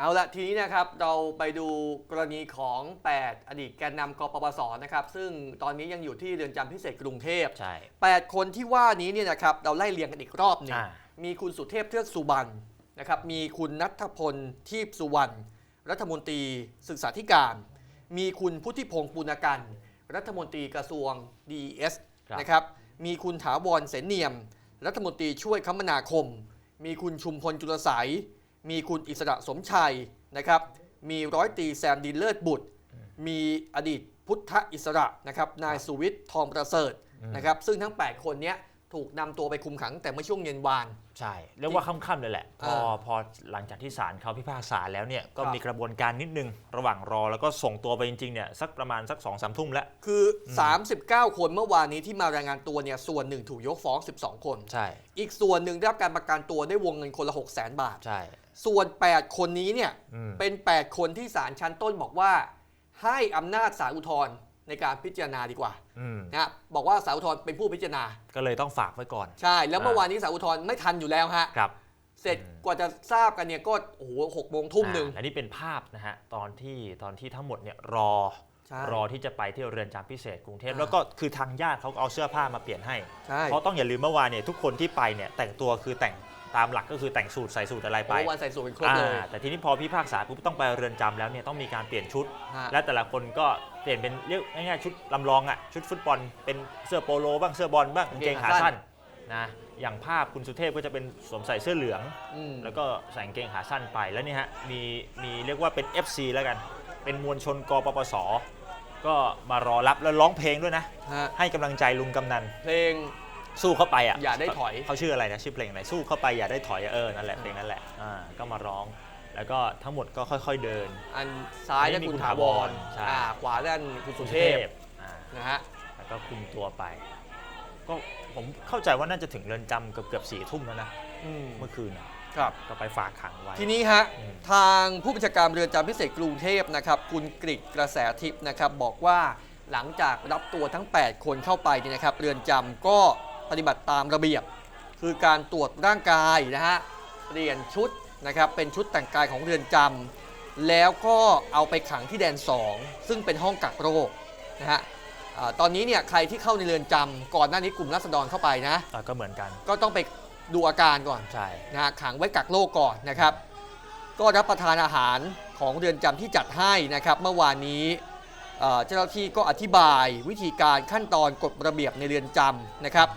เอาละทีนี้นะครับเราไปดูกรณีของ 8 อดีตแกนนำกปปสนะครับ ซึ่งตอนนี้ยังอยู่ที่เรือนจำพิเศษกรุงเทพใช่ 8 คนที่ว่านี้เนี่ยนะครับเราไล่เรียงกันอีกรอบหนึ่งอ่า มีคุณสุเทพเทือกสุบรรณนะครับมีคุณนัทพลทีพสุวรรณรัฐมนตรีศึกษาธิการ มีคุณพุทธิพงศ์ปุณกันต์รัฐมนตรีกระทรวง DES ครับ นะครับมีคุณถาวรเสนเนียม รัฐมนตรีช่วยคมนาคม มีคุณชุมพลจุลไสย มีคุณอิสระสมชัยนะครับมีร้อยตรีแซมดินเลิศบุตร มีอดีตพุทธอิสระนะครับนายสุวิทย์ทองประเสริฐอืมนะครับซึ่งทั้ง 8 คนเนี้ย ถูกนำตัวไปคุมขังแต่เมื่อช่วงเย็นวาน ใช่เรียกว่าค่ำๆเลยแหละ พออ่าพอหลังจากที่ศาลเขาพิพากษาแล้วเนี่ยก็ครับ มีกระบวนการนิดนึง ระหว่างรอแล้วก็ส่งตัวไปจริงๆเนี่ยสักประมาณสัก2องสามทุ่มแล้ว คือ 39 คนเมื่อวานนี้ที่มารายงานตัวเนี่ยส่วนหนึ่งถูกยกฟ้อง 12 คน ใช่อีกส่วนหนึ่งได้รับการประกันตัวได้วงเงินคนละ 6 0 0 0 0 0 บาท ใช่ ส่วน 8 คนนี้เนี่ยอืม เป็น 8 คนที่ศาลชั้นต้นบอกว่า ให้อำนาจศาลอุทธรณ์ในการพิจารณาดีกว่าอืม นะบอกว่าศาลอุทธรณ์เป็นผู้พิจารณา ก็เลยต้องฝากไว้ก่อน ใช่ แล้วเมื่อวานนี้ศาลอุทธรณ์ไม่ทันอยู่แล้วฮะครับเสร็จกว่าจะทราบกันเนี่ยก็โอ้โหหกโมงทุ่มหนึ่งอ่าและนี่เป็นภาพนะฮะตอนที่ตอนที่ทั้งหมดเนี่ยรอใช่รอที่จะไปที่เรือนจำพิเศษกรุงเทพอ่าแล้วก็คือทางญาติเขาก็เอาเสื้อผ้ามาเปลี่ยนให้ใช่เพราะต้องอย่าลืมเมื่อวานเนี่ยทุกคนที่ไปเนี่ยแต่งตัวคือแต่ง ตามหลักก็คือแต่งสูทใส่สูทอะไรไปเมื่อวานใส่สูทเป็นครบเลย อ่าแต่ทีนี้พอพิพากษาปุ๊บต้องไปเรือนจำแล้วเนี่ยต้องมีการเปลี่ยนชุด ฮะและแต่ละคนก็เปลี่ยนเป็นเรียกง่ายๆชุดลำลองอะชุดฟุตบอลเป็นเสื้อโปโลบ้างเสื้อบอลบ้างกางเกงขาสั้นนะอย่างภาพคุณสุเทพก็จะเป็นสวมใส่เสื้อเหลือง อืม แล้วก็ใส่กางเกงขาสั้นไปแล้วนี่ฮะมีมีเรียกว่าเป็น FC แล้วกัน เป็นมวลชนกปปส ก็มารอรับแล้วร้องเพลงด้วยนะ ฮะ ให้กำลังใจลุงกำนัน เพลง สู้เข้าไปอะอย่าได้ถอย เขาชื่ออะไรนะชื่อเพลงอะไรสู้เข้าไปอย่าได้ถอยเออนั่นแหละเพลงนั้นแหละอ่าก็มาร้อง แล้วก็ทั้งหมดก็ค่อย ๆเดิน อันซ้ายอันนี้นั่นมีคุณคุณถาวรถาวรใช่ อ่าขวาด้านคุณสุเทพอ่านะฮะแล้วก็คุมตัวไป ก็ผมเข้าใจว่าน่าจะถึงเรือนจำเกือบเกือบสี่ทุ่มแล้วนะอืมเมื่อคืนน่ะครับ ก็ไปฝากขังไว้ ทีนี้ฮะ อืม ทางผู้บัญชาการเรือนจำพิเศษกรุงเทพนะครับ คุณกริกระแสทิพย์นะครับ บอกว่าหลังจากรับตัวทั้ง 8 คนเข้าไปเนี่ยนะครับ เรือนจำก็ ปฏิบัติตามระเบียบ คือการตรวจร่างกายนะฮะเปลี่ยนชุดนะครับเป็นชุดแต่งกายของเรือนจำแล้วก็เอาไปขังที่แดน 2 ซึ่งเป็นห้องกักโรคนะฮะอ่าตอนนี้เนี่ยใครที่เข้าในเรือนจำก่อนหน้านี้กลุ่มรัษฎรเข้าไปนะอะก็เหมือนกัน ก็ต้องไปดูอาการก่อนใช่นะฮะขังไว้กักโรคก่อนนะครับ ก็รับประทานอาหารของเรือนจำที่จัดให้นะครับ เมื่อวานนี้เอ่อเจ้าหน้าที่ก็อธิบายวิธีการขั้นตอนกฎระเบียบในเรือนจำนะครับ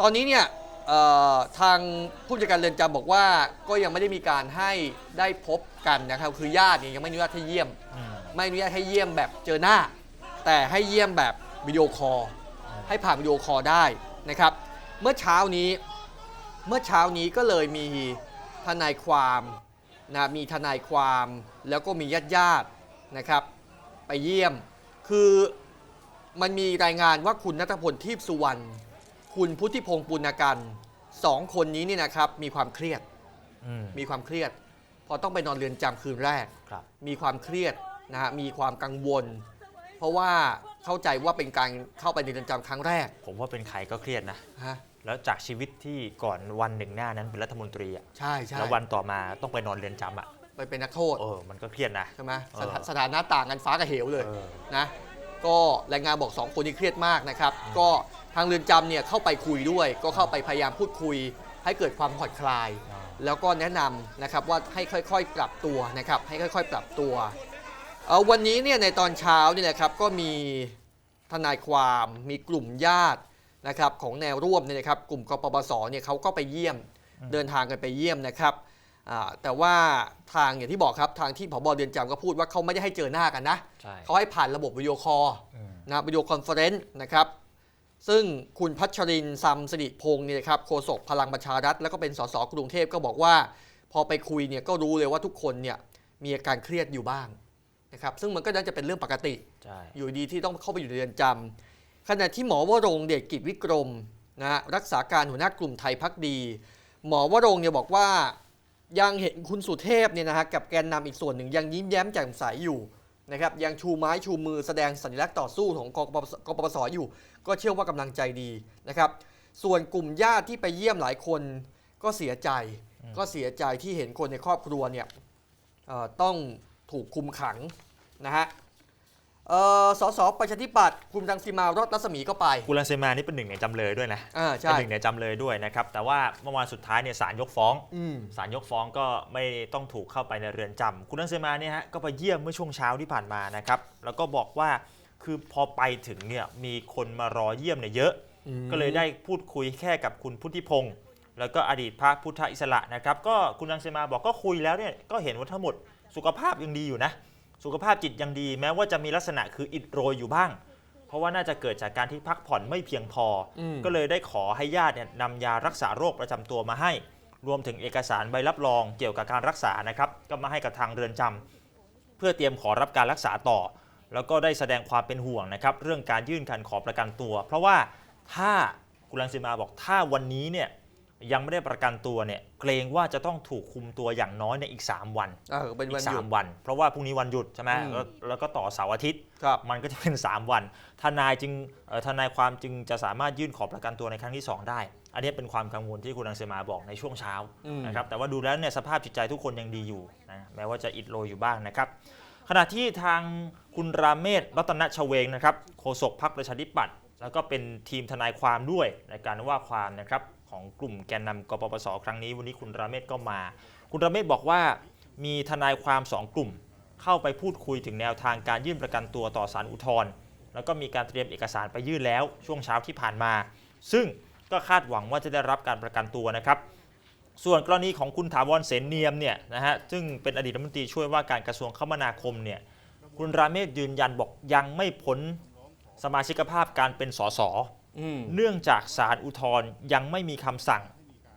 ตอนนี้เนี่ยเอ่อทางผู้จัดการเรือนจำบอกว่าก็ยังไม่ได้มีการให้ได้พบกันนะครับ คือญาติเนี่ยยังไม่อนุญาตให้เยี่ยมอืมไม่อนุญาตให้เยี่ยมแบบเจอหน้า แต่ให้เยี่ยมแบบวิดีโอคอลให้ผ่านวิดีโอคอลได้นะครับ เมื่อเช้านี้เมื่อเช้านี้ก็เลยมีทนายความนะมีทนายความแล้วก็มีญาติญาติๆนะครับ ไปเยี่ยม คือมันมีรายงานว่าคุณนัทพลทีพสุวรรณ คุณพุทธิพงศ์ปุณกันต์สองคนนี้เนี่ยนะครับมีความเครียดอืม มีความเครียด พอต้องไปนอนเรือนจำคืนแรก ครับ มีความเครียดนะฮะมีความกังวล เพราะว่าเข้าใจว่าเป็นการเข้าไปในเรือนจำครั้งแรกผมว่าเป็นใครก็เครียดนะ ฮะแล้วจากชีวิตที่ก่อนวันหนึ่งหน้านั้นเป็นรัฐมนตรีอะใช่ใช่แล้ววันต่อมาต้องไปนอนเรือนจำอะไปเป็นนักโทษ เออ มันก็เครียดนะ ใช่ไหมเออสถาสถานะต่างกันฟ้ากับเหวเลยเออ นะ ก็รายงานบอก 2 คนนี้เครียดมากนะครับ ก็ทางเรือนจำเนี่ยเข้าไปคุยด้วย ก็เข้าไปพยายามพูดคุย ให้เกิดความผ่อนคลายอ่าแล้วก็แนะนำนะครับว่าให้ค่อยๆ ปรับตัวนะครับให้ค่อยๆ ปรับตัวเอ่อวันนี้เนี่ยในตอนเช้าเนี่ยนะครับก็มีทนายความมีกลุ่มญาตินะครับของแนวร่วมเนี่ยนะครับกลุ่มกปปสเนี่ยเขาก็ไปเยี่ยมเดินทางกันไปเยี่ยมนะครับอ่า แต่ว่าทางอย่างที่บอกครับทางที่ผบเรือนจำก็พูดว่าเขาไม่ได้ให้เจอหน้ากันนะใช่เขาให้ผ่านระบบวิดีโอคอลอืมนะวิดีโอคอนเฟอเรนซ์นะครับซึ่งคุณพัชรินทร์ซัมสิริพงศ์เนี่ยนะครับโฆษกพลังประชารัฐแล้วก็เป็นสสกรุงเทพก็บอกว่า พอไปคุยเนี่ยก็รู้เลยว่าทุกคนเนี่ยมีอาการเครียดอยู่บ้างนะครับซึ่งมันก็น่าจะเป็นเรื่องปกติใช่อยู่ดีที่ต้องเข้าไปอยู่ในเรือนจำขณะที่หมอวรงค์เดชกิจวิกรมนะฮะรักษาการหัวหน้ากลุ่มไทยพักดี หมอวรงค์เนี่ยบอกว่า ยังเห็นคุณสุเทพเนี่ยนะฮะกับแกนนำอีกส่วนหนึ่งยังยิ้มแย้มแจ่มใสอยู่นะครับยังชูไม้ชูมือแสดงสัญลักษณ์ต่อสู้ของกกปปสกปปสอยู่ ก็เชื่อว่ากำลังใจดีนะครับส่วนกลุ่มญาติที่ไปเยี่ยมหลายคนก็เสียใจ ก็เสียใจที่เห็นคนในครอบครัวเนี่ยเอ่อต้องถูกคุมขังนะฮะ เอ่อสสประชาธิปัตย์คุณรังสีมารอดรัศมีก็ไปคุณรังสีมานี่เป็นหนึ่งในจำเลยด้วยนะอ่าเป็นใช่หนึ่งในจำเลยด้วยนะครับ แต่ว่าเมื่อวานสุดท้ายเนี่ยศาลยกฟ้องอืม ศาลยกฟ้องก็ไม่ต้องถูกเข้าไปในเรือนจำคุณรังสีมาเนี่ยฮะก็ไปเยี่ยมเมื่อช่วงเช้าที่ผ่านมานะครับ แล้วก็บอกว่าคือพอไปถึงเนี่ยมีคนมารอเยี่ยมเนี่ยเยอะก็เลยได้พูดคุยแค่กับคุณพุทธิพงศ์แล้วก็อดีตพระพุทธอิสระนะครับ ก็คุณรังสีมาบอกก็คุยแล้วเนี่ยก็เห็นว่าทั้งหมดสุขภาพยังดีอยู่นะ สุขภาพจิตยังดี แม้ว่าจะมีลักษณะคืออิดโรยอยู่บ้าง เพราะว่าน่าจะเกิดจากการที่พักผ่อนไม่เพียงพออมก็เลยได้ขอให้ญาติเนี่ยนำยารักษาโรคประจำตัวมาให้ รวมถึงเอกสารใบรับรองเกี่ยวกับการรักษานะครับก็มาให้กับทางเรือนจำเพื่อเตรียมขอรับการรักษาต่อ แล้วก็ได้แสดงความเป็นห่วงนะครับ เรื่องการยื่นการขอประกันตัว เพราะว่าถ้าคุณรังสีมาบอกถ้าวันนี้เนี่ย ยังไม่ได้ประกันตัวเนี่ยเกรงว่าจะต้องถูกคุมตัวอย่างน้อยในอีก 3 วันเออเป็นอีวันกหยุด3วัน เพราะว่าพรุ่งนี้วันหยุดใช่ไหมอืม แล้วแล้วก็ต่อเสาร์อาทิตย์ ครับ มันก็จะเป็น 3 วัน ทนายจึงเอ่อทนายความจึงจะสามารถยื่นขอประกันตัวในครั้งที่ 2 ได้ อันนี้เป็นความกังวลที่คุณรังเซมาบอกในช่วงเช้าอืม นะครับ แต่ว่าดูแล้วเนี่ยสภาพจิตใจทุกคนยังดีอยู่นะ แม้ว่าจะอิดโรยอยู่บ้างนะครับ ขณะที่ทางคุณราเมศรัตนชเวงนะครับโฆษกพรรคประชาธิปัตย์แล้วก็เป็นทีมทนายความด้วยในการว่าความนะครับ ของกลุ่มแกนนำกปปสครั้งนี้วันนี้คุณราเมศก็มา คุณราเมศบอกว่ามีทนายความสองกลุ่ม เข้าไปพูดคุยถึงแนวทางการยื่นประกันตัวต่อศาลอุทธรณ์แล้วก็มีการเตรียมเอกสารไปยื่นแล้วช่วงเช้าที่ผ่านมา ซึ่งก็คาดหวังว่าจะได้รับการประกันตัวนะครับ ส่วนกรณีของคุณถาวรเสนเนียมเนี่ยนะฮะซึ่งเป็นอดีตรัฐมนตรีช่วยว่าการกระทรวงคมนาคมเนี่ยคุณราเมศยืนยันบอกยังไม่พ้นสมาชิกภาพการเป็นสสอ เนื่องจากศาลอุทธรณ์ยังไม่มีคำสั่ง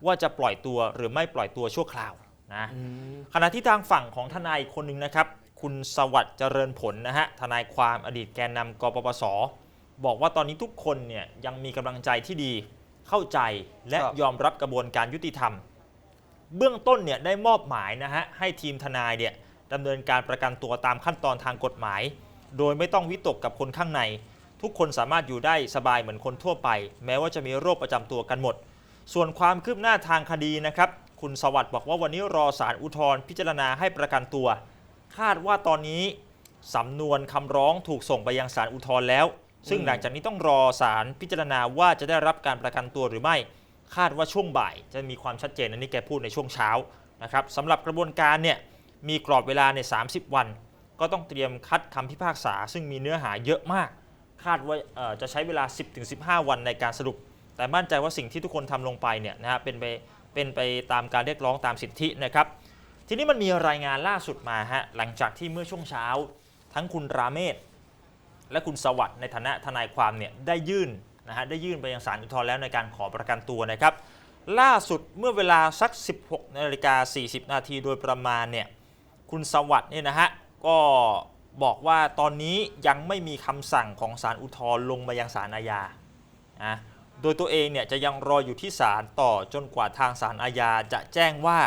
ว่าจะปล่อยตัวหรือไม่ปล่อยตัวชั่วคราวนะอืมขณะที่ทางฝั่งของทนายอีกคนหนึ่งนะครับ คุณสวัสดิ์เจริญผลนะฮะทนายความอดีตแกนนำกปปส บอกว่าตอนนี้ทุกคนเนี่ยยังมีกำลังใจที่ดีเข้าใจและครับ ยอมรับกระบวนการยุติธรรม เบื้องต้นเนี่ยได้มอบหมายนะฮะให้ทีมทนายเนี่ยดำเนินการประกันตัวตามขั้นตอนทางกฎหมาย โดยไม่ต้องวิตกกับคนข้างใน ทุกคนสามารถอยู่ได้สบายเหมือนคนทั่วไป แม้ว่าจะมีโรคประจำตัวกันหมด ส่วนความคืบหน้าทางคดีนะครับ คุณสวัสดิ์บอกว่าวันนี้รอสารอุทธรณ์พิจารณาให้ประกันตัว คาดว่าตอนนี้สำนวนคำร้องถูกส่งไปยังศาลอุทธรณ์แล้ว ซึ่งหลังจากนี้ต้องรอศาลพิจารณาว่าจะได้รับการประกันตัวหรือไม่ คาดว่าช่วงบ่าย จะมีความชัดเจนอันนี้แกพูดในช่วงเช้านะครับสำหรับกระบวนการเนี่ยมีกรอบเวลาใน 30 วัน ก็ต้องเตรียมคัดคำพิพากษา ซึ่งมีเนื้อหาเยอะมาก คาดว่าจะใช้เวลา 10-15 วันในการสรุป แต่มั่นใจว่าสิ่งที่ทุกคนทำลงไปเนี่ยนะฮะเป็นไปเป็นไปตามการเรียกร้องตามสิทธินะครับ ทีนี้มันมีรายงานล่าสุดมาฮะหลังจากที่เมื่อช่วงเช้า ทั้งคุณราเมศและคุณสวัสด์ในฐานะทนายความเนี่ยได้ยื่นนะฮะได้ยื่นไปยังศาลอุทธรณ์แล้วในการขอประกันตัวนะครับ ล่าสุดเมื่อเวลาสัก 16นาฬิกา40 นาทีโดยประมาณเนี่ยคุณสวัสด์เนี่ยนะฮะก็ บอกว่าตอนนี้ยังไม่มีคำสั่งของศาลอุทธรณ์ลงมายังศาลอาญานะโดยตัวเองเนี่ยจะยังรออยู่ที่ศาลต่อจนกว่าทางศาลอาญาจะแจ้งว่า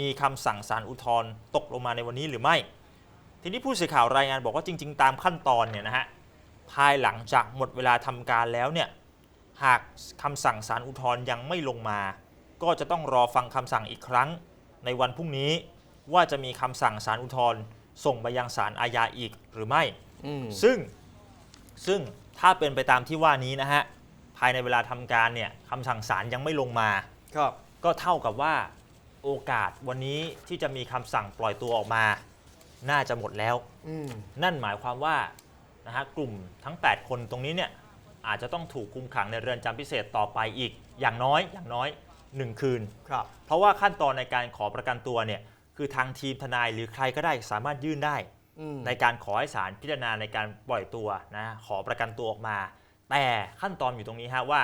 มีคำสั่งศาลอุทธรณ์ตกลงมาในวันนี้หรือไม่ ทีนี้ผู้สื่อข่าวรายงานบอกว่าจริง ๆ ตามขั้นตอนเนี่ยนะฮะภายหลังจากหมดเวลาทำการแล้วเนี่ยหากคำสั่งศาลอุทธรณ์ยังไม่ลงมา ก็จะต้องรอฟังคำสั่งอีกครั้งในวันพรุ่งนี้ว่าจะมีคำสั่งศาลอุทธรณ์ ส่งไปยังศาลอาญาอีกหรือไม่ อืมซึ่งซึ่งถ้าเป็นไปตามที่ว่านี้นะฮะภายในเวลาทำการเนี่ยคำสั่งศาลยังไม่ลงมา ครับก็เท่ากับว่าโอกาสวันนี้ที่จะมีคำสั่งปล่อยตัวออกมา น่าจะหมดแล้ว อืมนั่นหมายความว่านะฮะกลุ่มทั้ง 8 คนตรงนี้เนี่ยอาจจะต้องถูกคุมขังในเรือนจำพิเศษต่อไปอีก อย่างน้อยอย่างน้อย 1 คืน ครับ เพราะว่าขั้นตอนในการขอประกันตัวเนี่ย คือทางทีมทนายหรือใครก็ได้สามารถยื่นได้ อืม ในการขอให้ศาลพิจารณาในการปล่อยตัวนะขอประกันตัวออกมา แต่ขั้นตอนอยู่ตรงนี้ฮะว่า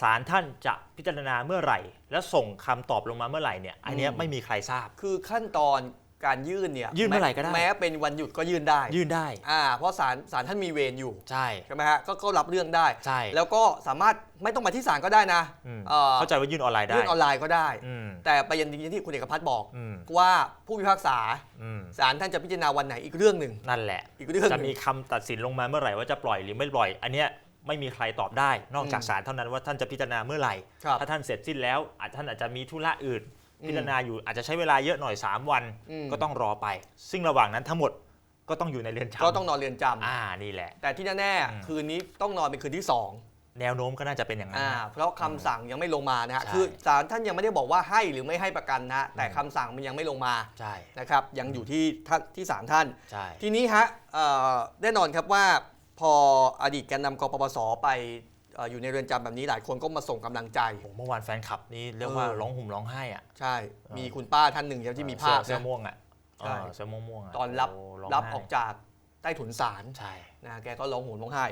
ศาลท่านจะพิจารณาเมื่อไหร่ และส่งคำตอบลงมาเมื่อไหร่เนี่ยอันเนี้ยอืม ไม่มีใครทราบ คือขั้นตอน การยื่นเนี่ยยื่นเมื่อไหร่ก็ได้ แม้เป็นวันหยุดก็ยื่นได้ยื่นได้ อ่าเพราะศาลศาลท่านมีเวรอยู่ใช่ ใช่ไหมฮะก็ก็รับเรื่องได้ ใช่ แล้วก็สามารถไม่ต้องมาที่ศาลก็ได้นะอืมเอ่อเข้าใจว่ายื่นออนไลน์ได้ยื่นออนไลน์ก็ได้ อืม แต่ประเด็นที่คุณเอกพัฒน์บอกอืม ว่าผู้พิพากษาอืมศาลท่านจะพิจารณาวันไหนอีกเรื่องหนึ่ง นั่นแหละ อีกเรื่องหจะนึ่งมีคำตัดสินลงมาเมื่อไหร่ว่าจะปล่อยหรือไม่ปล่อย อันเนี้ยไม่มีใครตอบได้ นอกจากอืมศาลเท่านั้นว่าท่านจะพิจารณาเมื่อไหร่ ครับ ถ้าท่านเสร็จสิ้นแล้วอาจท่านอาจจะมีธุระอื่น พิจารณาอยู่อาจจะใช้เวลาเยอะหน่อย 3 วันอืมก็ต้องรอไป ซึ่งระหว่างนั้นทั้งหมดก็ต้องอยู่ในเรือนจำก็ต้องนอนเรือนจำอ่านี่แหละ แต่ที่แน่อืมๆคืนนี้ต้องนอนเป็นคืนที่สองแนวโน้มก็น่าจะเป็นอย่างนั้นอ่านะเพราะคำสั่งยังไม่ลงมานะฮะใช่คือศาลท่านยังไม่ได้บอกว่าให้หรือไม่ให้ประกันนะ แต่อืมคำสั่งมันยังไม่ลงมาใช่นะครับ ยังอยู่ที่ท่านที่ศาลท่านใช่ทีนี้ฮะเอ่อแน่นอนครับว่าพออดีตแกนนำกปปสไปเอ่ออยู่ในเรือนจำแบบนี้หลายคนก็มาส่งกำลังใจ โอ้เมื่อวานแฟนคลับนี่เรียกว่าเออ ร้องห่มร้องไห้อะใช่เออมีคุณป้าท่านหนึ่งที่มีภาพเสื้อนะ ม่วงอะใช่ เออเสื้อม่วงม่วงๆะตอนรับโร้งรับไห้ออกจากใต้ถุนศาล ใช่ นะแกก็ร้องโหนร้องไห้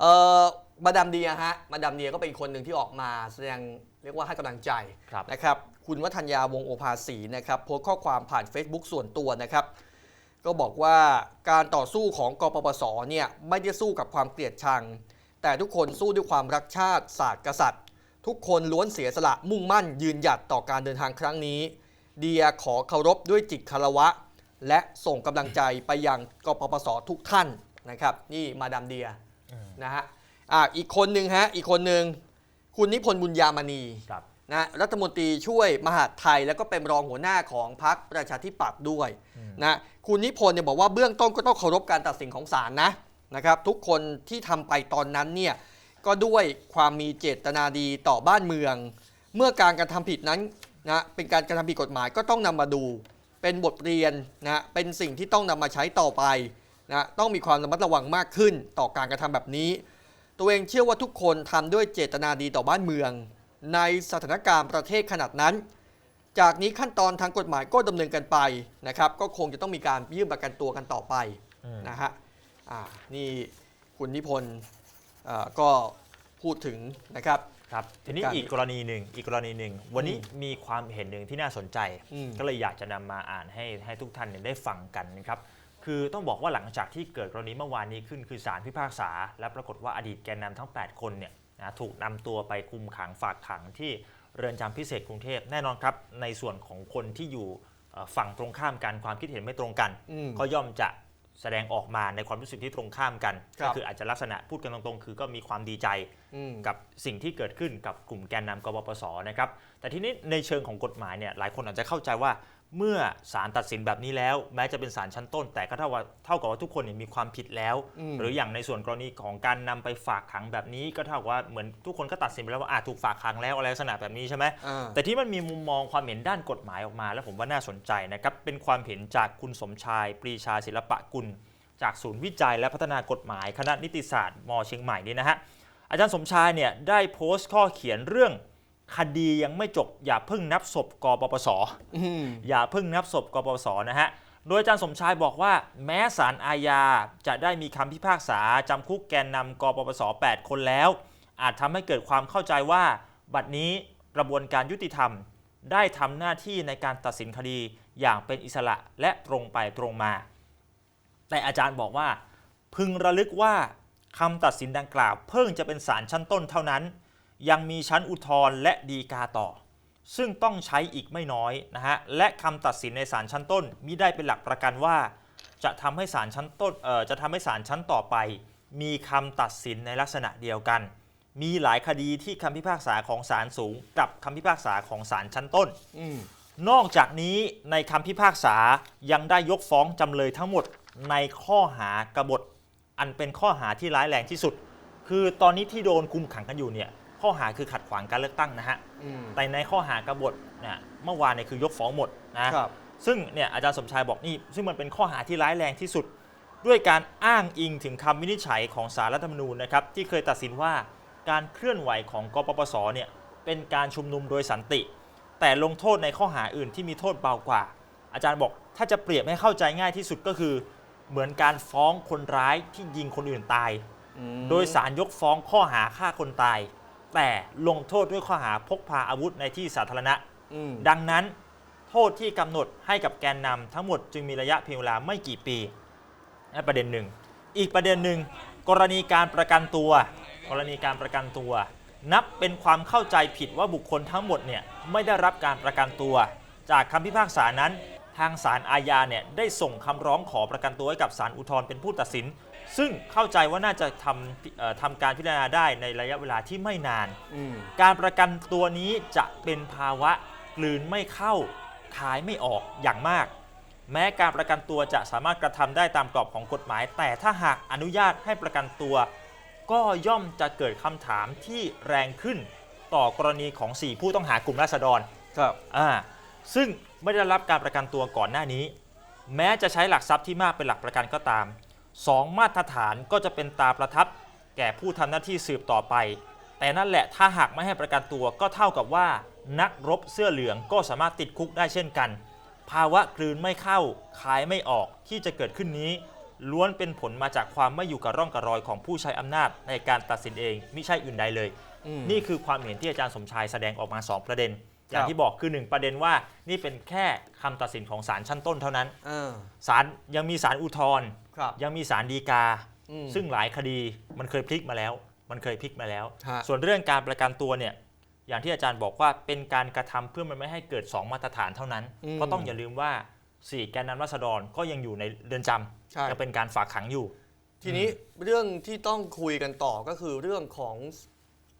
เอ่อมาดามเดียฮะ มาดามเดียก็เป็นคนหนึ่งที่ออกมาแสดงเรียกว่าให้กำลังใจครับ นะครับ คุณวัฒนยาวงศ์โอภาสีนะครับโพสต์ข้อความผ่าน Facebook ส่วนตัวนะครับ ก็บอกว่าการต่อสู้ของกปปสเนี่ยไม่ได้สู้กับความเกลียดชัง แต่ทุกคนสู้ด้วยความรักชาติศาสตร์กษัตริย์ ทุกคนล้วนเสียสละมุ่งมั่นยืนหยัดต่อการเดินทางครั้งนี้ เดียขอเคารพด้วยจิตคารวะ และส่งกำลังใจไปยังกปปสทุกท่านนะครับ นี่มาดามเดียอืมนะฮะอะอีกคนหนึ่งฮะอีกคนหนึ่งคุณนิพนธ์บุญญามณีครับ นะรัฐมนตรีช่วยมหาดไทยแล้วก็เป็นรองหัวหน้าของพรรคประชาธิปัตย์ด้วยอืมนะคุณนิพนธ์เนี่ยบอกว่าเบื้องต้นก็ต้องเคารพการตัดสินของศาลนะ นะครับทุกคนที่ทำไปตอนนั้นเนี่ยก็ด้วยความมีเจตนาดีต่อบ้านเมือง เมื่อการกระทำผิดนั้นนะเป็นการกระทำผิดกฎหมายก็ต้องนำมาดู เป็นบทเรียนนะเป็นสิ่งที่ต้องนำมาใช้ต่อไปนะต้องมีความระมัดระวังมากขึ้นต่อการกระทำแบบนี้ ตัวเองเชื่อว่าทุกคนทำด้วยเจตนาดีต่อบ้านเมือง ในสถานการณ์ประเทศขนาดนั้น จากนี้ขั้นตอนทางกฎหมายก็ดำเนินกันไปนะครับ ก็คงจะต้องมีการยื่นประกันตัวกันต่อไปนะฮะ อ่านี่คุณนิพนธ์เอ่อก็พูดถึงนะครับครับทีนี้การอีกกรณีหนึ่งอีกกรณีหนึ่ง วันนี้มีความเห็นหนึ่งที่น่าสนใจอืมก็เลยอยากจะนำมาอ่านให้ให้ทุกท่านเนี่ยได้ฟังกันนะครับคือต้องบอกว่าหลังจากที่เกิดกรณีเมื่อวานนี้ขึ้นคือศาลพิพากษา และปรากฏว่าอดีตแกนนำทั้ง 8 คนเนี่ยนะถูกนำตัวไปคุมขังฝากขังที่เรือนจำพิเศษกรุงเทพแน่นอนครับ ในส่วนของคนที่อยู่เอ่อฝั่งตรงข้ามกันความคิดเห็นไม่ตรงกันอืมก็ย่อมจะ แสดงออกมาในความรู้สึกที่ตรงข้ามกัน ครัก็บคืออาจจะลักษณะพูดกันตรงๆ คือก็มีความดีใจอืม กับสิ่งที่เกิดขึ้นกับกลุ่มแกนนำกบปสนะครับ แต่ทีนี้ในเชิงของกฎหมายเนี่ยหลายคนอาจจะเข้าใจว่า เมื่อศาลตัดสินแบบนี้แล้ว แม้จะเป็นศาลชั้นต้น แต่ก็เท่าว่าเท่ากับว่าทุกคนเนี่ยมีความผิดแล้ว อืม หรืออย่างในส่วนกรณีของการนำไปฝากขังแบบนี้ ก็เท่ากับว่าเหมือนทุกคนก็ตัดสินไปแล้วว่าอาถูกฝากขังแล้วอะไรลักษณะแบบนี้ใช่ไหม อ่า แต่ที่มันมีมุมมองความเห็นด้านกฎหมายออกมา แล้วผมว่าน่าสนใจนะครับ เป็นความเห็นจากคุณสมชาย ปรีชาศิลปะกุล จากศูนย์วิจัยและพัฒนากฎหมาย คณะนิติศาสตร์มเชียงใหม่นี่นะฮะอาจารย์สมชายเนี่ยได้โพสต์ข้อเขียนเรื่อง คดียังไม่จบอย่าเพิ่งนับศพกปปสอืมอย่าเพิ่งนับศพกปปสนะฮะโดยอาจารย์สมชายบอกว่า แม้ศาลอาญาจะได้มีคำพิพากษาจำคุกแกนนำกปปส 8 คนแล้ว อาจทำให้เกิดความเข้าใจว่า บัดนี้กระบวนการยุติธรรม ได้ทำหน้าที่ในการตัดสินคดีอย่างเป็นอิสระและตรงไปตรงมา แต่อาจารย์บอกว่า พึงระลึกว่าคำตัดสินดังกล่าว เพิ่งจะเป็นศาลชั้นต้นเท่านั้น ยังมีชั้นอุทธรณ์และดีกาต่อ ซึ่งต้องใช้อีกไม่น้อยนะฮะและคำตัดสินในศาลชั้นต้นมิได้เป็นหลักประกันว่า จะทำให้ศาลชั้นต้นเอ่อจะทำให้ศาลชั้นต่อไป มีคำตัดสินในลักษณะเดียวกัน มีหลายคดีที่คำพิพากษาของศาลสูง กับคำพิพากษาของศาลชั้นต้น อืมนอกจากนี้ในคำพิพากษายังได้ยกฟ้องจำเลยทั้งหมดในข้อหากบฏ อันเป็นข้อหาที่ร้ายแรงที่สุด คือตอนนี้ที่โดนคุมขังกันอยู่เนี่ย ข้อหาคือขัดขวางการเลือกตั้งนะฮะ อืม แต่ในข้อหากบฏเนี่ยเมื่อวานเนี่ยคือยกฟ้องหมดนะครับ ซึ่งเนี่ยอาจารย์สมชายบอกนี่ซึ่งมันเป็นข้อหาที่ร้ายแรงที่สุด ด้วยการอ้างอิงถึงคำวินิจฉัยของสารรัฐธรรมนูญนะครับที่เคยตัดสินว่าการเคลื่อนไหวของกปปสเนี่ยเป็นการชุมนุมโดยสันติ แต่ลงโทษในข้อหาอื่นที่มีโทษเบากว่า อาจารย์บอกถ้าจะเปรียบให้เข้าใจง่ายที่สุดก็คือ เหมือนการฟ้องคนร้ายที่ยิงคนอื่นตาย อืม โดยสารยกฟ้องข้อหาฆ่าคนตาย แต่ลงโทษด้วยข้อหาพกพาอาวุธในที่สาธารณะ อืมดังนั้นโทษที่กำหนดให้กับแกนนำทั้งหมดจึงมีระยะเพียงเวลาไม่กี่ปีนั่นประเด็นหนึ่ง อีกประเด็นหนึ่งกรณีการประกันตัว กรณีการประกันตัว นับเป็นความเข้าใจผิดว่าบุคคลทั้งหมดเนี่ยไม่ได้รับการประกันตัว จากคำพิพากษานั้น ทางศาลอาญาเนี่ยได้ส่งคำร้องขอประกันตัวให้กับศาลอุทธรณ์เป็นผู้ตัดสิน ซึ่งเข้าใจว่าน่าจะทำเอ่อทำการพิจารณาได้ในระยะเวลาที่ไม่นาน อืมการประกันตัวนี้จะเป็นภาวะกลืนไม่เข้าขายไม่ออกอย่างมาก แม้การประกันตัวจะสามารถกระทำได้ตามกรอบของกฎหมาย แต่ถ้าหากอนุญาตให้ประกันตัว ก็ย่อมจะเกิดคำถามที่แรงขึ้นต่อกรณีของ 4 ผู้ต้องหากลุ่มราษฎร ครับ อ่าซึ่งไม่ได้รับการประกันตัวก่อนหน้านี้ แม้จะใช้หลักทรัพย์ที่มากเป็นหลักประกันก็ตาม สองมาตรฐานก็จะเป็นตาประทับแก่ผู้ทำหน้าที่สืบต่อไป แต่นั่นแหละถ้าหากไม่ให้ประกันตัวก็เท่ากับว่า นักรบเสื้อเหลืองก็สามารถติดคุกได้เช่นกัน ภาวะกลืนไม่เข้าขายไม่ออกที่จะเกิดขึ้นนี้ ล้วนเป็นผลมาจากความไม่อยู่กับร่องกับรอยของผู้ใช้อำนาจในการตัดสินเองไม่ใช่อื่นใดเลยอืมนี่คือความเห็นที่อาจารย์สมชายแสดงออกมา 2 ประเด็น อย่างครับที่บอกคือ1ประเด็นว่านี่เป็นแค่คำตัดสินของศาลชั้นต้นเท่านั้นเออศาลยังมีศาลอุทธรณ์ครับยังมีศาลฎีกาอืมซึ่งหลายคดีมันเคยพลิกมาแล้ว มันเคยพลิกมาแล้วฮะส่วนเรื่องการประกันตัวเนี่ยอย่างที่อาจารย์บอกว่าเป็นการกระทำเพื่อมันไม่ให้เกิด 2 มาตรฐานเท่านั้นเพราะต้องอย่าลืมว่าสี่แกนนำรัษฎรก็ยังอยู่ในเรือนจใช่ำยังเป็นการฝากขังอยู่ ทีนี้เรื่องที่ต้องคุยกันต่อก็คือเรื่องของ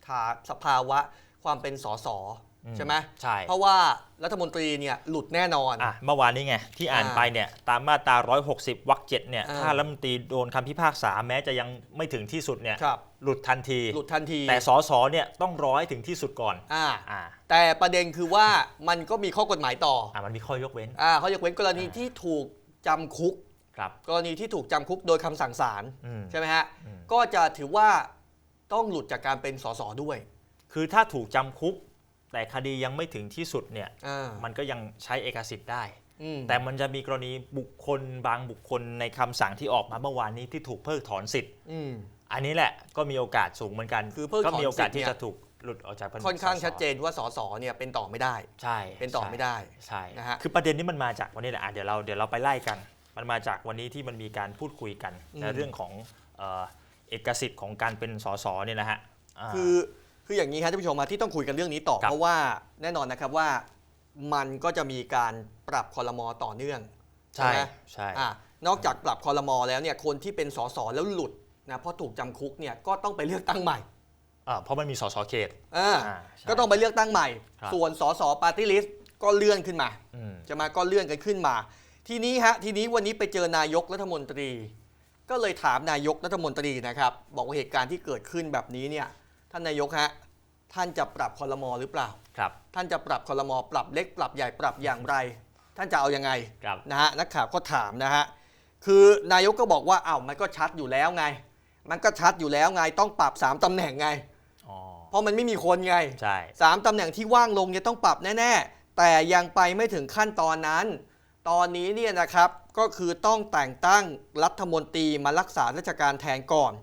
ฐาสภาวะความเป็นสสอืม ใช่ไหมใช่ เพราะว่ารัฐมนตรีเนี่ยหลุดแน่นอน อะเมื่อวานนี้ไง ที่อ่านอ่าไปเนี่ยตามมาตรา 160 วรรคเจ็ดเนี่ยอ่า ถ้ารัฐมนตรีโดนคำพิพากษาแม้จะยังไม่ถึงที่สุดเนี่ยครับหลุดทันที หลุดทันทีแต่สสเนี่ยต้องรอให้ถึงที่สุดก่อนอ่าอ่าแต่ประเด็นคือว่ามันก็มีข้อกฎหมายต่ออ่ามันมีข้อยกเว้นอ่าเขายกเว้นกรณีอ่าที่ถูกจำคุก ครับ กรณีที่ถูกจำคุกโดยคำสั่งศาลอืม ใช่ไหมฮะอืมก็จะถือว่าต้องหลุดจากการเป็นสสด้วย คือถ้าถูกจำคุก แต่คดียังไม่ถึงที่สุดเนี่ยอ่า มันก็ยังใช้เอกสิทธิ์ได้ อืม แต่มันจะมีกรณีบุคคลบางบุคคลในคำสั่งที่ออกมาเมื่อวานนี้ที่ถูกเพิกถอนสิทธิ์ อืม อันนี้แหละ ก็มีโอกาสสูงเหมือนกันคือเพิกถอนก็มีโอกาสสิทธิ์ที่เนี่ย จะถูกหลุดออกจากเป็นค่อนข้างสสชัดเจนว่าสสเนี่ยเป็นต่อไม่ได้ ใช่เป็นต่อใช่ไม่ได้ ใช่นะฮะ คือประเด็นนี้มันมาจากวันนี้แหละอะเดี๋ยวเราเดี๋ยวเราไปไล่กัน มันมาจากวันนี้ที่มันมีการพูดคุยกันอืมในเรื่องของเอ่อเอกสิทธิ์ของการเป็นสสเนี่ยนะฮะา คือ คืออย่างนี้ครับท่านผู้ชมมาที่ต้องคุยกันเรื่องนี้ต่อ ครับเพราะว่าแน่นอนนะครับว่ามันก็จะมีการปรับคอรมอต่อเนื่องใช่ไหมใช่ อะนอกจากปรับคอรมอแล้วเนี่ยคนที่เป็นสสแล้วหลุดนะเพราะถูกจำคุกเนี่ยก็ต้องไปเลือกตั้งใหม่อ่าเพราะมันมีสสเขต อ่าอ่าใช่ก็ต้องไปเลือกตั้งใหม่ ครับ ส่วนสสปาร์ตี้ลิสต์ก็เลื่อนขึ้นมา อืม จะมาก็เลื่อนกันขึ้นมา ทีนี้ฮะทีนี้วันนี้ไปเจอนายกรัฐมนตรี ก็เลยถามนายกรัฐมนตรีนะครับ บอกว่าเหตุการณ์ที่เกิดขึ้นแบบนี้เนี่ย ท่านนายกฮะท่านจะปรับคอรมอหรือเปล่า ครับ ท่านจะปรับคอรมอปรับเล็กปรับใหญ่ปรับอย่างไร ท่านจะเอายังไงครับ นะฮะนักข่าวก็ถามนะฮะคือนายกก็บอกว่าอ้าวมันก็ชัดอยู่แล้วไง มันก็ชัดอยู่แล้วไงต้องปรับ3ตำแหน่งไง อ๋อ เพราะมันไม่มีคนไง ใช่ สามตำแหน่งที่ว่างลงเนี่ยต้องปรับแน่ ๆ แต่ยังไปไม่ถึงขั้นตอนนั้น ตอนนี้เนี่ยนะครับก็คือต้องแต่งตั้งรัฐมนตรีมารักษาราชการแทนก่อน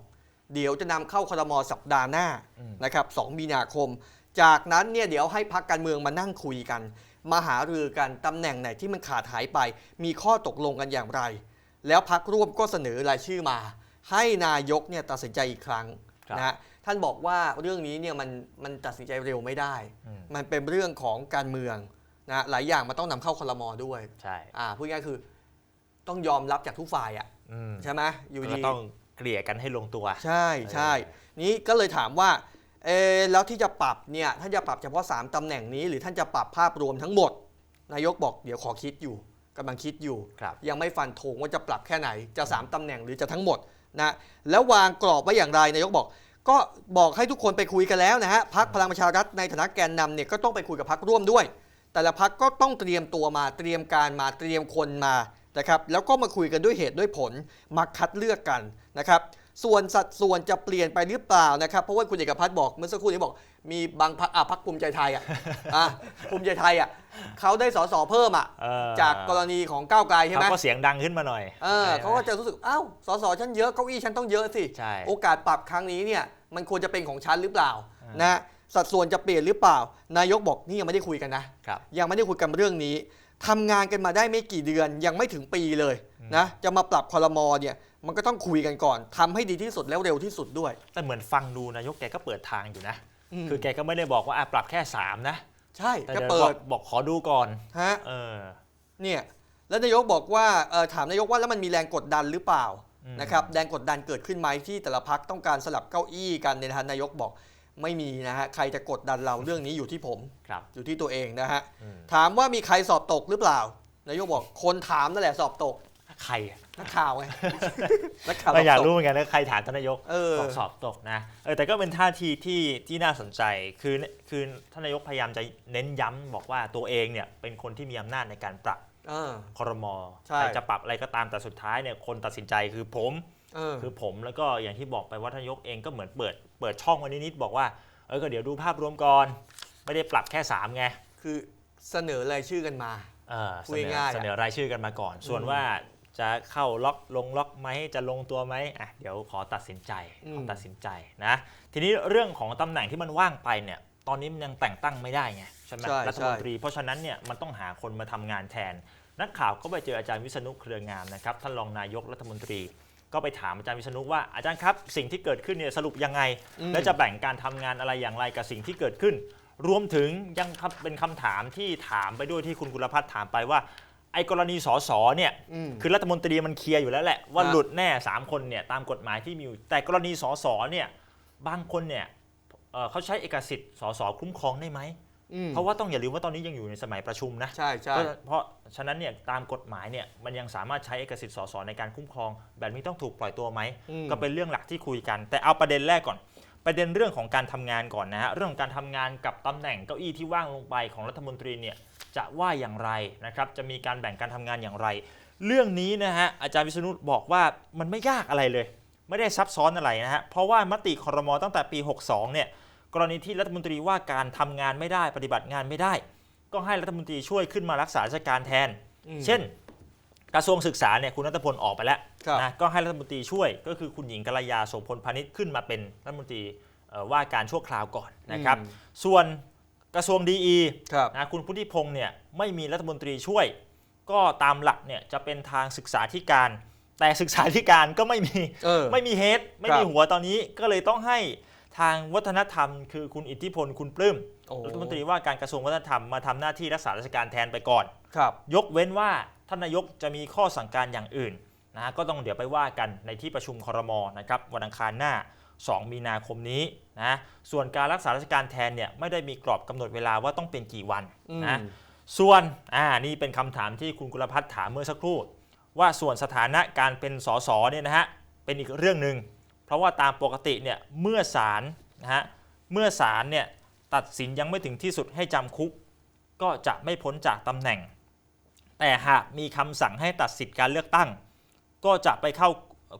เดี๋ยวจะนำเข้าครมสัปดาห์หน้าอืมนะครับ2มีนาคม จากนั้นเนี่ยเดี๋ยวให้พักการเมืองมานั่งคุยกัน มาหารือกันตำแหน่งไหนที่มันขาดหายไป มีข้อตกลงกันอย่างไร แล้วพักร่วมก็เสนอรายชื่อมา ให้นายกเนี่ยตัดสินใจอีกครั้งครับนะฮะท่านบอกว่าเรื่องนี้เนี่ยมันมันตัดสินใจเร็วไม่ได้อืมมันเป็นเรื่องของการเมืองนะหลายอย่างมันต้องนำเข้าคลมอด้วยใช่อ่าพูดง่ายๆคือต้องยอมรับจากทุกฝ่ายอะอืมใช่ไหมอยู่ก็ดีต้อง เกลี่ยกันให้ลงตัว ใช่ใช่นี้ก็เลยถามว่าเออแล้วที่จะปรับเนี่ยท่านจะปรับเฉพาะ 3ตำแหน่งนี้หรือท่านจะปรับภาพรวมทั้งหมด นายกบอกเดี๋ยวขอคิดอยู่กำลังคิดอยู่ ครับยังไม่ฟันธงว่าจะปรับแค่ไหนจะ 3ตำแหน่งหรือจะทั้งหมดนะแล้ววางกรอบไว้อย่างไรนายกบอก ก็บอกให้ทุกคนไปคุยกันแล้วนะฮะพักพลังประชารัฐในฐานะแกนนำเนี่ยก็ต้องไปคุยกับพักร่วมด้วย แต่ละพักก็ต้องเตรียมตัวมาเตรียมการมาเตรียมคนมา นะครับแล้วก็มาคุยกันด้วยเหตุด้วยผลมาคัดเลือกกันนะครับส่วนสัดส่วนจะเปลี่ยนไปหรือเปล่านะครับ เพราะว่าคุณเอกพัฒน์บอกเมื่อสักครู่นี้บอก มีบางพักอะพักภูมิใจไทยอะอะภูมิใจไทยอะเขาได้สสเพิ่มอะเออจากกรณีของก้าวไกลใช่ไหมเขาก็เสียงดังขึ้นมาหน่อยเออเขาก็จะรู้สึกอ้าวสสฉันเยอะเก้าอี้ฉันต้องเยอะสิใช่โอกาสปรับครั้งนี้เนี่ยมันควรจะเป็นของฉันหรือเปล่าอ่านนะสัดส่วนจะเปลี่ยนหรือเปล่า นายกบอกนี่ยังไม่ได้คุยกันนะครับยังไม่ได้คุยกันเรื่องนี้ ทำงานกันมาได้ไม่กี่เดือนยังไม่ถึงปีเลยนะจะมาปรับคอรมอเนี่ยมันก็ต้องคุยกันก่อนทำให้ดีที่สุดแล้วเร็วที่สุดด้วย แต่เหมือนฟังดูนายกแกก็เปิดทางอยู่นะมคือแกก็ไม่ได้บอกว่าอะปรับแค่ 3 นะ ใช่แต่ก็เดี๋ยวเปิบอกดบอกขอดูก่อนฮะเออเนี่ยแล้วนายกบอกว่าเอ่อถามนายกว่าแล้วมันมีแรงกดดันหรือเปล่าอืมนะครับแรงกดดันเกิดขึ้นไหมที่แต่ละพักต้องการสลับเก้าอี้กันเนี่ยนะฮะนายกบอก ไม่มีนะฮะ ใครจะกดดันเราเรื่องนี้อยู่ที่ผม ครับ อยู่ที่ตัวเองนะฮะ อืม ถามว่ามีใครสอบตกหรือเปล่า นายกบอกคนถามนั่นแหละสอบตก ใครนักข่าวไง นักข่าวสก็อบอยากตกรู้เหมือนกันนะใครถามท่านนายกเออ บอกสอบตกนะเออแต่ก็เป็นท่าทีที่ที่น่าสนใจคือคือท่านนายกพยายามจะเน้นย้ำบอกว่าตัวเองเนี่ยเป็นคนที่มีอำนาจในการปรับเออครมใช่ใครจะปรับอะไรก็ตามแต่สุดท้ายเนี่ยคนตัดสินใจคือผม เออ คือผมแล้วก็อย่างที่บอกไปว่าท่านนายกเองก็เหมือนเปิด เปิดช่องไว้นิดๆบอกว่าเออก็เดี๋ยวดูภาพรวมก่อน ไม่ได้ปรับแค่ 3 ไงคือเสนอรายชื่อกันมา เออพูเสดนอง่ายๆอะเสนอรายชื่อกันมาก่อน ส่วนอืมว่าจะเข้าล็อกลงล็อกไหมจะลงตัวไหมอะเดี๋ยวขอตัดสินใจอืม ขอตัดสินใจนะทีนี้เรื่องของตำแหน่งที่มันว่างไปเนี่ยตอนนี้มันยังแต่งตั้งไม่ได้ไงใช่ไหมใช่รัฐมนตรี เพราะฉะนั้นเนี่ยมันต้องหาคนมาทำงานแทน นักข่าวก็ไปเจออาจารย์วิษณุเครืองามนะครับท่านรองนายกรัฐมนตรี ก็ไปถามอาจารย์วิษณุว่าอาจารย์ครับสิ่งที่เกิดขึ้นเนี่ยสรุปยังไงอืมแล้วจะแบ่งการทำงานอะไรอย่างไรกับสิ่งที่เกิดขึ้น รวมถึงยังครับเป็นคำถามที่ถามไปด้วยที่คุณกุลพัฒน์ถามไปว่า ไอ้กรณีสสเนี่ยอืมคือรัฐมนตรีมันเคลียร์อยู่แล้วแหละว่าครับหลุดแน่ 3 คนเนี่ยตามกฎหมายที่มีอยู่แต่กรณีสสเนี่ยบางคนเนี่ยเอ่อเขาใช้เอกสิทธิ์สสคุ้มครองได้ไหม อืม เพราะว่าต้องอย่าลืมว่าตอนนี้ยังอยู่ในสมัยประชุมนะใช่ใช่ เพราะเพราะฉะนั้นเนี่ยตามกฎหมายเนี่ยมันยังสามารถใช้เอกสิทธิ์สสในการคุ้มครอง แบบนี้ต้องถูกปล่อยตัวไหมอืม ก็เป็นเรื่องหลักที่คุยกัน แต่เอาประเด็นแรกก่อน ประเด็นเรื่องของการทำงานก่อนนะฮะเรื่องของการทำงานกับตำแหน่งเก้าอี้ที่ว่างลงไปของรัฐมนตรีเนี่ยจะว่าอย่างไรนะครับจะมีการแบ่งการทำงานอย่างไร เรื่องนี้นะฮะอาจารย์วิษณุบอกว่ามันไม่ยากอะไรเลย ไม่ได้ซับซ้อนอะไรนะฮะเพราะว่ามติครมตั้งแต่ปี 62เนี่ย กรณีที่รัฐมนตรีว่าการทำงานไม่ได้ปฏิบัติงานไม่ได้ ก็ให้รัฐมนตรีช่วยขึ้นมารักษาราชการแทนอืมเช่น กระทรวงศึกษาเนี่ยคุณนัทพลออกไปแล้วครับนะก็ให้รัฐมนตรีช่วยก็คือคุณหญิงกัลยาโสพลพาณิชย์ขึ้นมาเป็นรัฐมนตรีเอ่อว่าการชั่วคราวก่อนนะครับอืมส่วนกระทรวงดีครับนะคุณพุทธิพงศ์เนี่ยไม่มีรัฐมนตรีช่วย ก็ตามหลักเนี่ยจะเป็นทางศึกษาธิการ แต่ศึกษาธิการก็ไม่มีเออไม่มีเฮดไม่มีครับหัวตอนนี้ก็เลยต้องให้ ทางวัฒนธรรมคือคุณอิทธิพลคุณปลื้มโอ้รัฐมนตรีว่าการกระทรวงวัฒนธรรมมาทำหน้าที่รักษาราชการแทนไปก่อนครับ ยกเว้นว่าท่านนายกจะมีข้อสั่งการอย่างอื่นนะก็ต้องเดี๋ยวไปว่ากันในที่ประชุมครมนะครับวันอังคารหน้า 2 มีนาคมนี้นะส่วนการรักษาราชการแทนเนี่ยไม่ได้มีกรอบกำหนดเวลาว่าต้องเป็นกี่วันอืมนะส่วนอ่านี่เป็นคำถามที่คุณกุลพัฒน์ถามเมื่อสักครู่ ว่าส่วนสถานะการเป็นสสเนี่ยนะฮะเป็นอีกเรื่องหนึ่ง เพราะว่าตามปกติเนี่ยเมื่อศาลนะฮะเมื่อศาลเนี่ยตัดสินยังไม่ถึงที่สุดให้จำคุก ก็จะไม่พ้นจากตำแหน่ง แต่หากมีคำสั่งให้ตัดสิทธิการเลือกตั้ง ก็จะไปเข้า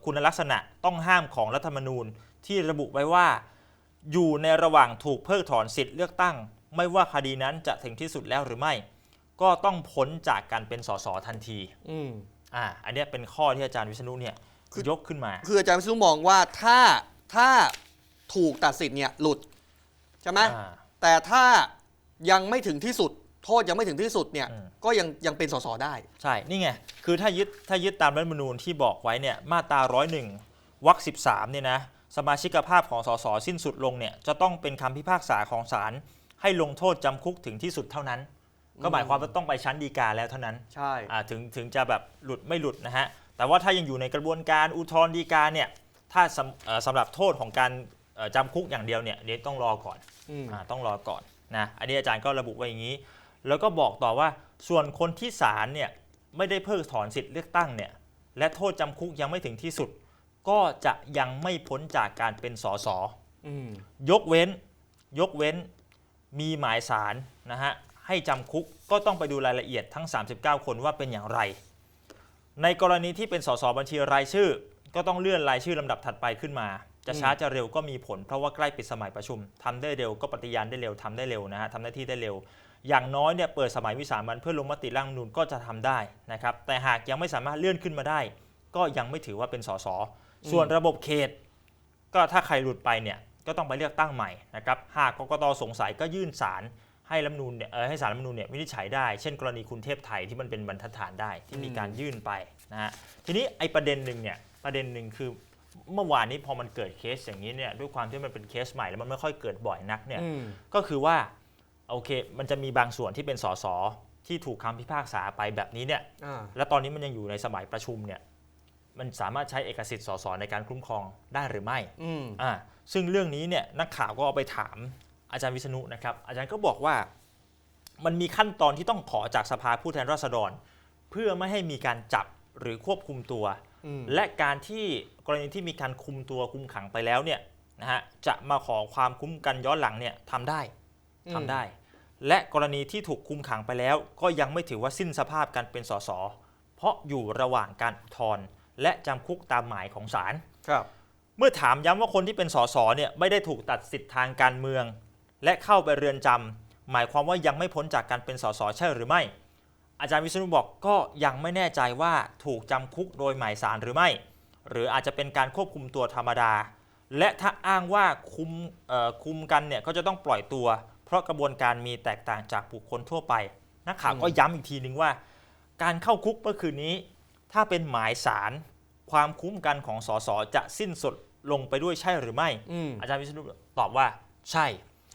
คุณลักษณะต้องห้ามของรัฐธรรมนูญที่ระบุไว้ว่า อยู่ในระหว่างถูกเพิกถอนสิทธิ์เลือกตั้ง ไม่ว่าคดีนั้นจะถึงที่สุดแล้วหรือไม่ ก็ต้องพ้นจากการเป็นสสทันที อืม อ่า อันเนี้ยเป็นข้อที่อาจารย์วิษณุเนี่ยคือ ยกขึ้นมา คืออาจารย์วิศนุมองว่าถ้าถ้าถูกตัดสิทธิ์เนี่ยหลุดใช่ไหมอ่า แต่ถ้ายังไม่ถึงที่สุด โทษยังไม่ถึงที่สุดเนี่ยอืม ก็ยังยังเป็นสสได้ ใช่ นี่ไง คือถ้ายึดถ้ายึดตามรัฐธรรมนูญที่บอกไว้เนี่ย มาตราร้อยหนึ่งวรรคสิบสามเนี่ยนะ สมาชิกภาพของสสสิ้นสุดลงเนี่ย จะต้องเป็นคำพิพากษาของศาลให้ลงโทษจำคุกถึงที่สุดเท่านั้น ก็หมายความว่าต้องไปชั้นฎีกาแล้วเท่านั้น ใช่ อ่าถึงถึงจะแบบหลุดไม่หลุดนะฮะ แต่ว่าถ้ายังอยู่ในกระบวนการอุทธรณ์ฎีกาเนี่ยถ้าสำเอ่อสำหรับโทษของการเอ่อจำคุกอย่างเดียวเนี่ยเดี๋ยวต้องรอก่อนอืมอ่าต้องรอก่อนนะอันนี้อาจารย์ก็ระบุไว้อย่างนี้ แล้วก็บอกต่อว่าส่วนคนที่ศาลเนี่ยไม่ได้เพิกถอนสิทธิ์เลือกตั้งเนี่ยและโทษจำคุกยังไม่ถึงที่สุด ก็จะยังไม่พ้นจากการเป็นสสอืมยกเว้นยกเว้นมีหมายสารนะฮะให้จำคุกก็ต้องไปดูรายละเอียดทั้ง 39 คนว่าเป็นอย่างไร ในกรณีที่เป็นสสบัญชีรายชื่อ ก็ต้องเลื่อนรายชื่อลำดับถัดไปขึ้นมา จะช้าจะเร็วก็มีผล เพราะว่าใกล้ปิดสมัยประชุมทำได้เร็วก็ปฏิญาณได้เร็วทำได้เร็วนะฮะทำหน้าที่ได้เร็ว อย่างน้อยเนี่ยเปิดสมัยวิสามันเพื่อลงมติร่างรัฐธรรมนูญก็จะทำได้นะครับแต่หากยังไม่สามารถเลื่อนขึ้นมาได้ ก็ยังไม่ถือว่าเป็นสสส่วนระบบเขต ก็ถ้าใครหลุดไปเนี่ยก็ต้องไปเลือกตั้งใหม่นะครับหากกกตสงสัยก็ยื่นสาร ให้รัฐธรรมนูญเนี่ยเออให้สารรัฐธรรมนูญเนี่ยวินิจฉัยได้ เช่น กรณีคุณเทพไทยที่มันเป็นบรรทัดฐานได้ที่มีการยื่นไปนะฮะทีนี้ไอ้ประเด็นหนึ่งเนี่ยประเด็นหนึ่งคือเมื่อวานนี้พอมันเกิดเคสอย่างนี้เนี่ยด้วยความที่มันเป็นเคสใหม่แล้วมันไม่ค่อยเกิดบ่อยนักเนี่ยอืมก็คือว่าโอเค มันจะมีบางส่วนที่เป็นสสที่ถูกคำพิพากษาไปแบบนี้เนี่ยอ่าและตอนนี้มันยังอยู่ในสมัยประชุมเนี่ยมันสามารถใช้เอกสิทธิ์สสในการคุ้มครองได้หรือไม่อืมอ่าซึ่งเรื่องนี้เนี่ยนักข่าวก็เอาไปถาม อาจารย์วิษณุนะครับ อาจารย์ก็บอกว่ามันมีขั้นตอนที่ต้องขอจากสภาผู้แทนราษฎร เพื่อไม่ให้มีการจับหรือควบคุมตัวอืมและการที่กรณีที่มีการคุมตัวคุมขังไปแล้วเนี่ยนะฮะจะมาขอความคุ้มกันย้อนหลังเนี่ยทำได้อืมทำได้ และกรณีที่ถูกคุมขังไปแล้ว ก็ยังไม่ถือว่าสิ้นสภาพการเป็นสสเพราะอยู่ระหว่างการอุทธรณ์และจำคุกตามหมายของศาลครับ เมื่อถามย้ำว่าคนที่เป็นสสเนี่ยไม่ได้ถูกตัดสิทธิ์ทางการเมือง และเข้าไปเรือนจำหมายความว่ายังไม่พ้นจากการเป็นสสใช่หรือไม่ อาจารย์วิษณุบอกก็ยังไม่แน่ใจว่าถูกจำคุกโดยหมายสารหรือไม่ หรืออาจจะเป็นการควบคุมตัวธรรมดา และถ้าอ้างว่าคุมเอ่อคุมกันเนี่ยก็จะต้องปล่อยตัว เพราะกระบวนการมีแตกต่างจากบุคคลทั่วไปนักข่าวก็ย้ำอีกทีนึงว่า การเข้าคุกเมื่อคืนนี้ ถ้าเป็นหมายสารความคุ้มกันของสสจะสิ้นสุดลงไปด้วยใช่หรือไม่อืมอาจารย์วิษณุตอบว่าใช่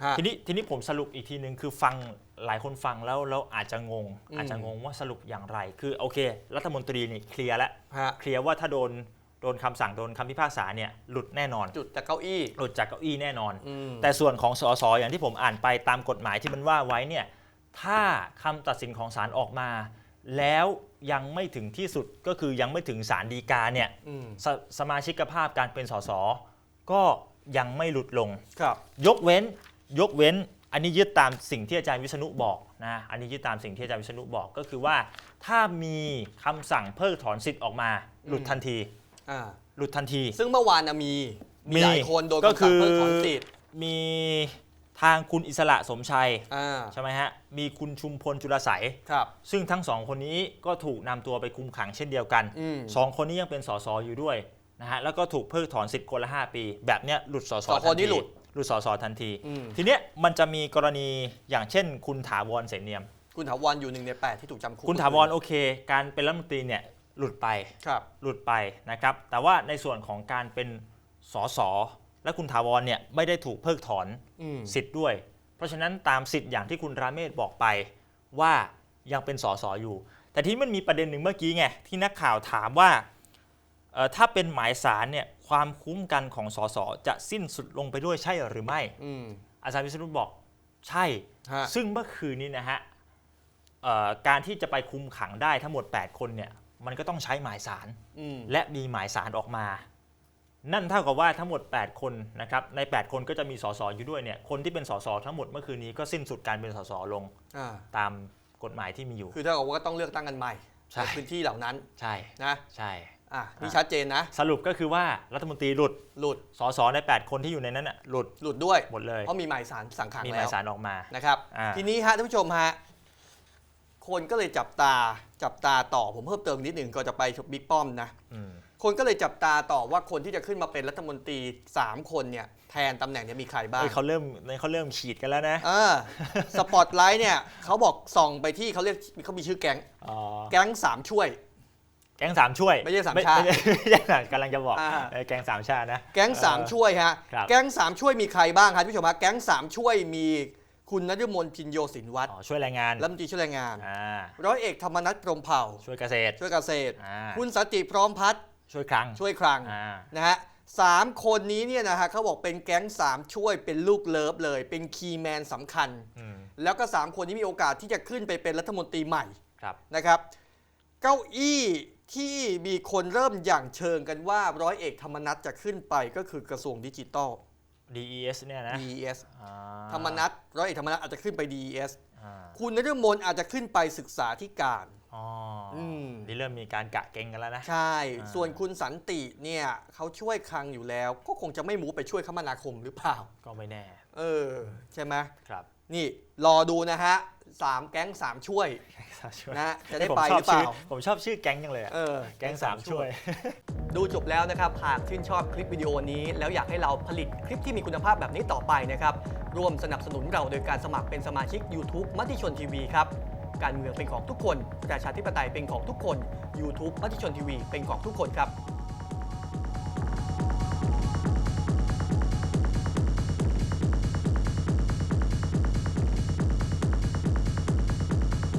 ฮะ ทีนี้ทีนี้ผมสรุปอีกทีหนึ่งคือฟังหลายคนฟังแล้วแล้วอาจจะงง อืม อาจจะงงว่าสรุปอย่างไร คือโอเค รัฐมนตรีนี่เคลียร์แล้วฮะเคลียร์ว่าถ้าโดนโดนคำสั่งโดนคำพิพากษาเนี่ยหลุดแน่นอน จุดจากเก้าอี้หลุดจากเก้าอี้แน่นอน อืมแต่ส่วนของสสอย่างที่ผมอ่านไปตามกฎหมายที่มันว่าไว้เนี่ยถ้าคำตัดสินของศาลออกมา แล้วยังไม่ถึงที่สุดก็คือยังไม่ถึงศาลฎีกาเนี่ยอืมสสมาชิกภาพการเป็นสสก็ยังไม่หลุดลง ครับ ยกเว้น ยกเว้นอันนี้ยึดตามสิ่งที่อาจารย์วิษณุบอกนะอันนี้ยึดตามสิ่งที่อาจารย์วิษณุบอกก็คือว่า ถ้ามีคำสั่งเพิกถอนสิทธิ์ออกมาหลุดทันที อ่าหลุดทันที ซึ่งเมื่อวานนะมีมีหลายคนโดนก็คำคืสั่งอเพิกถอนสิทธิ์มีทางคุณอิสระสมชัย อ่าใช่ไหมฮะ มีคุณชุมพลจุลใสยครับ ซึ่งทั้งสองคนนี้ก็ถูกนำตัวไปคุมขังเช่นเดียวกันอืม สองคนนี้ยังเป็นสสอยู่ด้วยนะฮะแล้วก็ถูกเพิกถอนสิทธิ์คนละ 5 ปี แบบเนี้ยหลุดสสสองคนนี้ทัทีหลุด หลุดสสทันที อืม ทีเนี้ยมันจะมีกรณีอย่างเช่น คุณถาวรเสนเนียม คุณถาวรอยู่หนึ่งในแปดที่ถูกจำคุกคุณถาวรโอเค การเป็นรัฐมนตรีเนี่ยหลุดไป ครับหลุดไปนะครับ แต่ว่าในส่วนของการเป็นสสและคุณถาวรเนี่ยไม่ได้ถูกเพิกถอนอืมสิทธิ์ด้วย เพราะฉะนั้นตามสิทธิ์อย่างที่คุณราเมศบอกไปว่ายังเป็นสสอยู่ แต่ที่มันมีประเด็นหนึ่งเมื่อกี้ไงที่นักข่าวถามว่าเอ่อถ้าเป็นหมายสารเนี่ย ความคุ้มกันของสสจะสิ้นสุดลงไปด้วยใช่หรือไม่ อืม อาจารย์วิษณุบอกใช่ ฮะ ซึ่งเมื่อคืนนี้นะฮะเอ่อการที่จะไปคุมขังได้ทั้งหมด 8 คนเนี่ยมันก็ต้องใช้หมายสาร อืม และมีหมายสารออกมา นั่นเท่ากับว่าทั้งหมด 8 คนนะครับใน 8 คนก็จะมีสสอยู่ด้วยเนี่ยคนที่เป็นสสทั้งหมดเมื่อคืนนี้ก็สิ้นสุดการเป็นสสลงอ่า ตามกฎหมายที่มีอยู่ คือถ้ากับว่าก็ต้องเลือกตั้งกันใหม่ใช่ ในพื้นที่เหล่านั้นใช่นะ ใช่ อะนี่ชัดเจนนะ สรุปก็คือว่ารัฐมนตรีหลุดหลุดสสใน 8 คนที่อยู่ในนั้นน่ะหลุดหลุดด้วยหมดเลย เพราะมีหมายสารสั่งขังมีหแล้มายวสารออกมา นะครับ อ่า ทีนี้ฮะท่านผู้ชมฮะคนก็เลยจับตาจับตาต่อผมเพิ่มเติมนิดหนึ่งก่อนจะไปบิ๊กป้อมนะ อืมคนก็เลยจับตาต่อว่าคนที่จะขึ้นมาเป็นรัฐมนตรี 3 คนเนี่ยแทนตำแหน่งเนี้มีใครบ้าง เอ้ยเขาเริ่มเขาเริ่มขีดกันแล้วนะเออสปอตไลท์เนี่ยเขาบอกส่องไปที่เขาเรียกเขามีชื่อแก๊ง อ๋อแก๊งสามช่วย แก๊งสามช่วยไม่ใช่สามชาติ ไม่ไม่ใช่กำลังจะบอกอ่าเออแก๊งสามชาตินะ แก๊งสามเออช่วยฮะ ครับ แก๊งสามช่วยมีใครบ้างครับท่านผู้ชมฮะแก๊งสามช่วยมีคุณนฤมลพินโยสินวัตรอ๋อช่วยแรงงานรัฐมนตรีช่วยแรงงาน อ่าร้อยเอกธรรมนัฐพรหมเผ่า ช่วยเกษตรช่วยเกษตร อ่าคุณสันติพร้อมพัฒน์ช่วยคลังช่วยคลังอ่านะฮะสามคนนี้เนี่ยนะฮะเขาบอกเป็นแก๊งสามช่วยเป็นลูกเลิฟเลย เป็นคีย์แมนสำคัญ อืมแล้วก็3คนนี้มีโอกาสที่จะขึ้นไปเป็นรัฐมนตรีใหม่ ครับนะครับเก้าอี้ ที่มีคนเริ่มอย่างเชิงกันว่าร้อยเอกธรรมนัฐจะขึ้นไปก็คือกระทรวงดิจิทัล DES เนี่ยนะ DES อ่าธรรมนัฐร้อยเอกธรรมนัฐอาจจะขึ้นไป DES อ่าคุณนฤมลอาจจะขึ้นไปศึกษาธิการ อ๋ออม นี่เริ่มมีการกะเก่งกันแล้วนะ ใช่ อ่า ส่วนคุณสันติเนี่ยเขาช่วยคลังอยู่แล้ว ก็คงจะไม่มูไปช่วยคมนาคมหรือเปล่า ก็ไม่แน่เออ ใช่ไหมครับ นี่รอดูนะฮะสามแก๊งสามช่วย ช่วยนะจะได้ผมไปชหอบรือเปชื่ล่า ผมชอบชื่อแก๊งจังเลยอะเออแก๊งสามช่วย ดูจบแล้วนะครับ หากชื่นชอบคลิปวิดีโอนี้ แล้วอยากให้เราผลิตคลิปที่มีคุณภาพแบบนี้ต่อไปนะครับ ร่วมสนับสนุนเราโดยการสมัครเป็นสมาชิก YouTube มติชนทีวีครับ การเมืองเป็นของทุกคน ประชาธิปไตยเป็นของทุกคน YouTube มติชนทีวีเป็นของทุกคนครับ